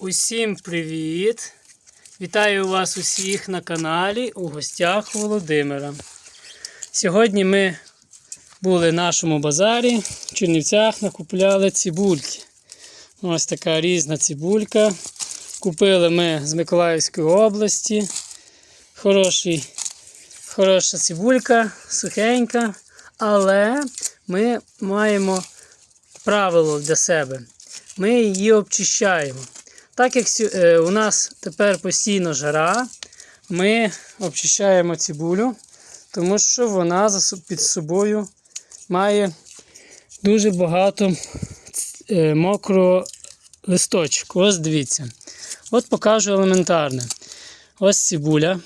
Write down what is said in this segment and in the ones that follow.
Усім привіт! Вітаю вас усіх на каналі у гостях Володимира. Сьогодні ми були в нашому базарі в Чернівцях, накупляли цибульки. Ось така різна цибулька. Купили ми з Миколаївської області. Хороший, хороша цибулька, сухенька, але ми маємо правило для себе. Ми її обчищаємо. Так як е, у нас тепер постійно жара, ми обчищаємо цибулю, тому що вона під собою має дуже багато е, мокрого листочку. Ось дивіться. От покажу елементарне. Ось цибуля.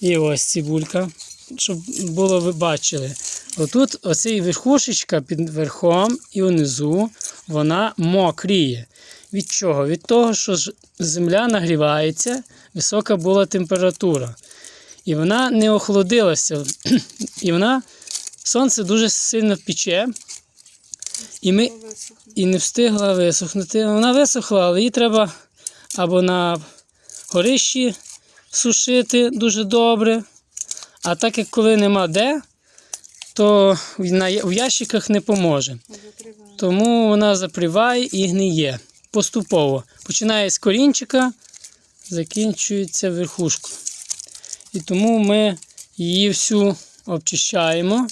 І ось цибулька, щоб було ви бачили. Отут оцей верхушечка під верхом і унизу вона мокріє. Від чого? Від того, що земля нагрівається, висока була температура. І вона не охолодилася. І вона сонце дуже сильно пече. І, ми, і не встигла висохнути. Вона висохла, але її треба або на горищі сушити дуже добре. А так як коли нема де, то в ящиках не поможе. Тому вона заприває і гниє поступово. Починає з корінчика, закінчується верхушкою. І тому ми її всю обчищаємо.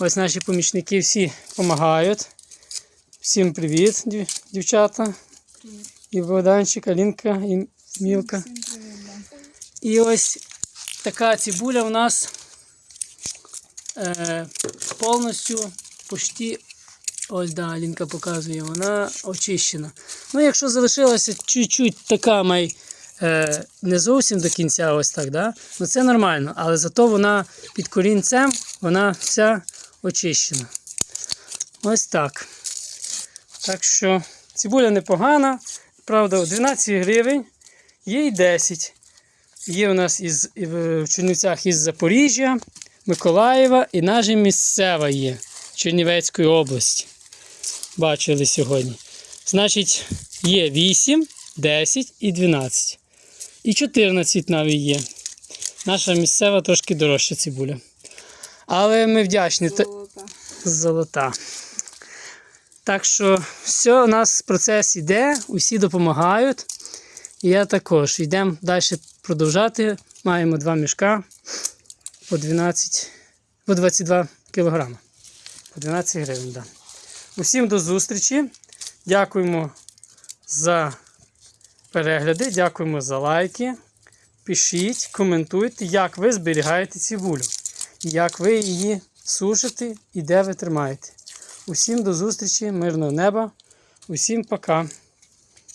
Ось наші помічники всі допомагають. Всім привіт, дів- дівчата. І Богданчик, Алінка, і Мілка. І ось така цибуля у нас е, повністю почти, ось да, Алінка показує, вона очищена. Ну, якщо залишилася чуть-чуть така май, е, не зовсім до кінця, ось так, да? ну це нормально, але зато вона під корінцем вона вся очищена. Ось так. Так що цибуля непогана. Правда, 12 гривень, є й 10. Є у нас із, в Чернівцях із Запоріжжя, Миколаєва і наша місцева є Чернівецької області. Бачили сьогодні. Значить, є 8, 10 і 12. І 14 навіть є. Наша місцева трошки дорожча цибуля. Але ми вдячні. та- Золота. Так що все, у нас процес іде, усі допомагають. І я також. Йдемо далі продовжати. Маємо два мішка по 12, по 22 кілограми. По 12 гривень. Да. Усім до зустрічі. Дякуємо за перегляди, дякуємо за лайки. Пишіть, коментуйте, як ви зберігаєте цибулю, як ви її сушите і де ви тримаєте. Усім до зустрічі, мирного неба. Усім пока.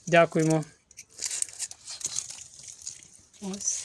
Дякуємо. Ось.